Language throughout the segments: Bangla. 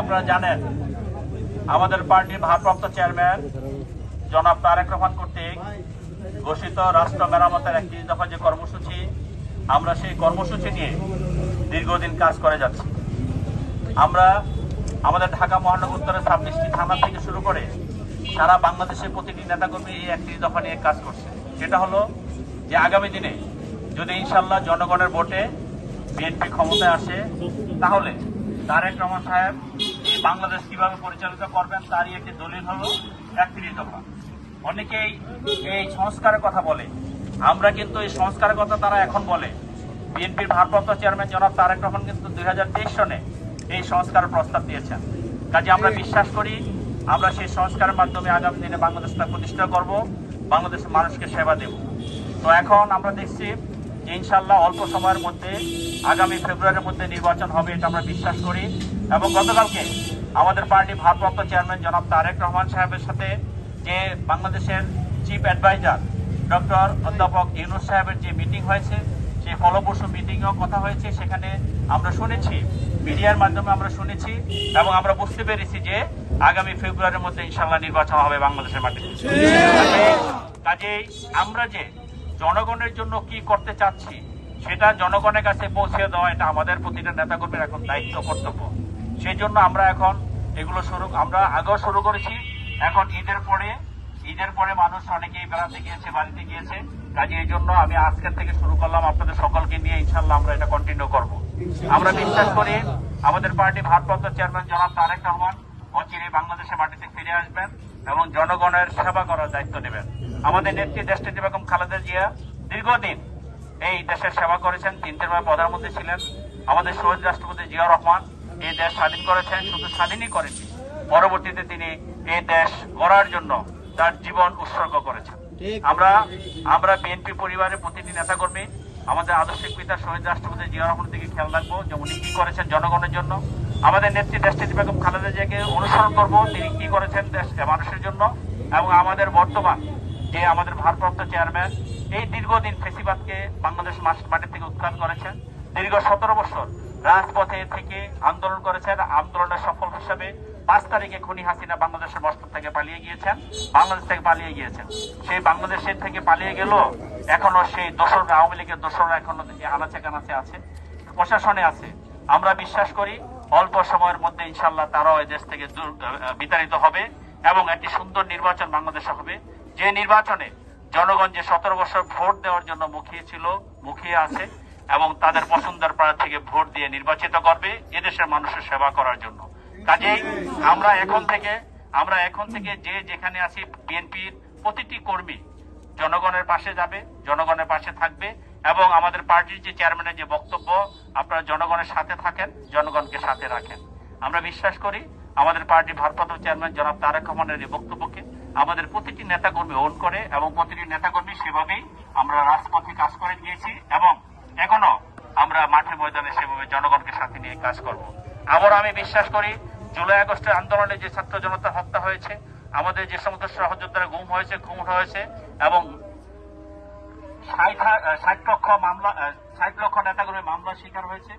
আপনারা জানেন, আমাদের পার্টির ভারপ্রাপ্ত চেয়ারম্যান জনাব তারেক রহমান কর্তৃক ঘোষিত রাষ্ট্র মেরামতের একটি দফা যে কর্মসূচি, আমরা সেই কর্মসূচি নিয়ে দীর্ঘদিন কাজ করে যাচ্ছি। আমরা আমাদের ঢাকা মহানগর উত্তরের ছাব্বিশটি থানা থেকে শুরু করে সারা বাংলাদেশের প্রতিটি নেতাকর্মী এই একটি দফা নিয়ে কাজ করছে। সেটা হলো যে আগামী দিনে যদি ইনশাল্লাহ জনগণের ভোটে বিএনপি ক্ষমতায় আসে, তাহলে তারেক রহমান সাহেব বাংলাদেশ কীভাবে পরিচালিত করবেন তারই একটি দলিল হলো একত্রিশ দফা। অনেকেই এই সংস্কারের কথা বলে। আমরা কিন্তু এই সংস্কারের কথা তারা এখন বলে। বিএনপির ভারপ্রাপ্ত চেয়ারম্যান জনাব তারেক রহমান কিন্তু দুই সনে এই সংস্কারের প্রস্তাব দিয়েছেন। কাজে আমরা বিশ্বাস করি, আমরা সেই সংস্কারের মাধ্যমে আগামী দিনে বাংলাদেশটা প্রতিষ্ঠা করব, বাংলাদেশের মানুষকে সেবা দেব। তো এখন আমরা দেখছি যে ইনশাল্লাহ অল্প সময়ের মধ্যে, আগামী ফেব্রুয়ারির মধ্যে নির্বাচন হবে এটা আমরা বিশ্বাস করি। এবং গতকালকে আমাদের পার্টি ভারপ্রাপ্ত চেয়ারম্যান জনাব তারেক রহমান সাহেবের সাথে যে বাংলাদেশের চিফ অ্যাডভাইজার ডক্টর অধ্যাপক ইউনুস সাহেবের যে মিটিং হয়েছে, সেই ফলপ্রসূ মিটিংয়েও কথা হয়েছে। সেখানে আমরা শুনেছি, মিডিয়ার মাধ্যমে আমরা শুনেছি এবং আমরা বুঝতে পেরেছি যে আগামী ফেব্রুয়ারির মধ্যে ইনশাল্লাহ নির্বাচন হবে বাংলাদেশের মাটিতে। কাজেই- আমরা যে জনগণের জন্য কি করতে চাচ্ছি, সেটা জনগণের কাছে পৌঁছে দেওয়া এটা আমাদের প্রতিটা নেতাকর্মীর এখন দায়িত্ব, কর্তব্য। সেই জন্য আমরা এখন এগুলো শুরু আমরা আগেও শুরু করেছি। এখন ঈদের পরে ঈদের পরে মানুষ অনেকেই বেড়াতে গিয়েছে, বাড়িতে গিয়েছে। কাজে এই জন্য আমি আজকের থেকে শুরু করলাম। আপনাদের সকলকে নিয়ে ইনশাল্লাহ আমরা এটা কন্টিনিউ করব। আমরা বিশ্বাস করি আমাদের পার্টি ভারপ্রাপ্ত চেয়ারম্যান জনাব তারেক রহমান অচিরে বাংলাদেশের মাটিতে ফিরে আসবেন এবং জনগণের সেবা করার দায়িত্ব নেবেন। আমাদের নেত্রী দেশনেত্রী বেগম খালেদা জিয়া দীর্ঘদিন এই দেশের সেবা করেছেন। তিনটের প্রধানমন্ত্রী ছিলেন। আমাদের শহীদ রাষ্ট্রপতি জিয়া রহমান এই দেশ স্বাধীন করেছেন শুধু স্বাধীনই করেনি পরবর্তীতে তিনি এই দেশ গড়ার জন্য তার জীবন উৎসর্গ করেছেন। আমরা আমরা বিএনপি পরিবারের প্রতিটি নেতাকর্মী আমাদের আদর্শিক পিতা শহীদ রাষ্ট্রপতি জিয়া রহমানের দিকে খেয়াল রাখব যে উনি কি করেছেন জনগণের জন্য। আমাদের নেত্রী দেশনেত্রী বেগম খালেদা জিয়াকে অনুসরণ করব তিনি কি করেছেন দেশ মানুষের জন্য। এবং আমাদের বর্তমান যে আমাদের ভারপ্রাপ্ত চেয়ারম্যান এই দীর্ঘদিন ফেসিবাদকে বাংলাদেশ মাস- মাটি থেকে উৎখাত করেছেন। দীর্ঘ সতেরো বছর রাজপথে থেকে আন্দোলন করেছেন, আন্দোলনের সফল হিসাবে পাঁচ তারিখে খুনি হাসিনা বাংলাদেশের মস্তক থেকে পালিয়ে গিয়েছেন, বাংলাদেশ থেকে পালিয়ে গিয়েছেন। সেই বাংলাদেশের থেকে পালিয়ে গেল, এখনও সেই দোসররা, আওয়ামী লীগের দোসররা এখনও আনাচে কানাচে আছে, প্রশাসনে আছে। আমরা বিশ্বাস করি, অল্প সময়ের মধ্যে ইনশাল্লাহ তারাও দেশ থেকে বিতাড়িত হবে এবং একটি সুন্দর নির্বাচন বাংলাদেশে হবে। যে নির্বাচনে জনগণ যে সতেরো বছর ভোট দেওয়ার জন্য মুখিয়ে ছিল, মুখিয়ে আছে এবং তাদের পছন্দের প্রার্থীকে ভোট দিয়ে নির্বাচিত করবে এদেশের মানুষের সেবা করার জন্য। কাজেই আমরা এখন থেকে, আমরা এখন থেকে যে যেখানে আছি, বিএনপির প্রতিটি কর্মী জনগণের পাশে যাবে, জনগণের পাশে থাকবে এবং আমাদের পার্টির যে চেয়ারম্যানের যে বক্তব্য, আপনারা জনগণের সাথে থাকেন, জনগণকে সাথে রাখেন। আমরা বিশ্বাস করি আমাদের পার্টির ভারপ্রাপ্ত চেয়ারম্যান জনাব তারেক রহমানের এই বক্তব্যকে আমাদের প্রতিটি নেতাকর্মী ওন করে এবং প্রতিটি নেতাকর্মী সেভাবেই আমরা রাজপথে কাজ করে গিয়েছি এবং এখনও আমরা মাঠে ময়দানে সেভাবে জনগণকে সাথে নিয়ে কাজ করব। আবার আমি বিশ্বাস করি, জুলাই আগস্টের আন্দোলনে যে ছাত্র জনতা হত্যা হয়েছে, আমাদের যে সমস্ত সহযোদ্ধারা গুম হয়েছে, খুন হয়েছে, এবং ষাট লক্ষ মামলা ষাট লক্ষ নেতাকর্মী মামলার শিকার হয়েছে।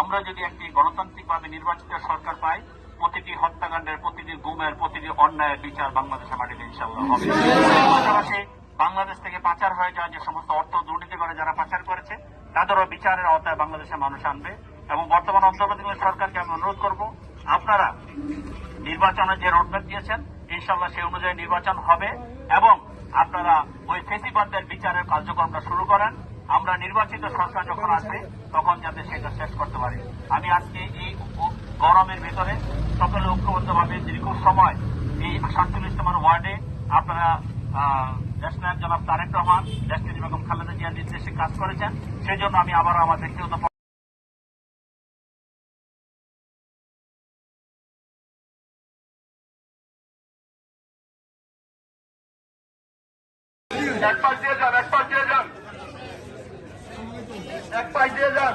আমরা যদি একটি গণতান্ত্রিকভাবে নির্বাচিত সরকার পাই, প্রতিটি হত্যাকাণ্ডের, প্রতিটি গুমের, প্রতিটি অন্যায়ের বিচার বাংলাদেশের মাটিতে ইনশাল্লাহ হবে। পাশাপাশি বাংলাদেশ থেকে পাচার হয়ে যাওয়া যে সমস্ত অর্থ দুর্নীতি করে যারা পাচার করেছে তাদেরও বিচারের আওতায় বাংলাদেশের মানুষ আনবে এবং বর্তমান অন্তর্বর্তীকালীন সরকারকে আমি অনুরোধ করব, আপনারা নির্বাচনের যে রোডম্যাপ দিয়েছেন ইনশাল্লাহ সেই অনুযায়ী নির্বাচন হবে এবং আপনারা ওই ফেসিবাদদের বিচারের কার্যক্রমটা শুরু করেন। আমরা নির্বাচিত সরকার যখন আসবে, তখন যাতে সেটা শেষ করতে পারি। আমি আজকে এই গরমের ভিতরে সকলে ঐক্যবদ্ধভাবে দীর্ঘ সময় এই সাতচল্লিশ নম্বর ওয়ার্ডে আপনারা দেশনায়ক জনাব তারেক রহমান দেশনেত্রী বেগম খালেদা জিয়ার নির্দেশে কাজ করেছেন সেই জন্য আমি আবার আমার ব্যক্তিগত এক পাশ দিয়ে যান, এক পাশ দিয়ে যান। এক পাশ দিয়ে যান।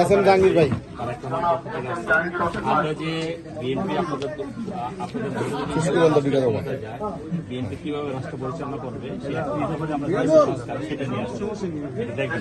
এস এম জাহাঙ্গীর ভাই। আমরা যে বিএনপি আপনাদের আপনাদের খুশি বন্ধ বিকাশ হবে বিএনপি কীভাবে রাষ্ট্র পরিচালনা করবে সেটা নিয়ে আসছি। দেখবেন।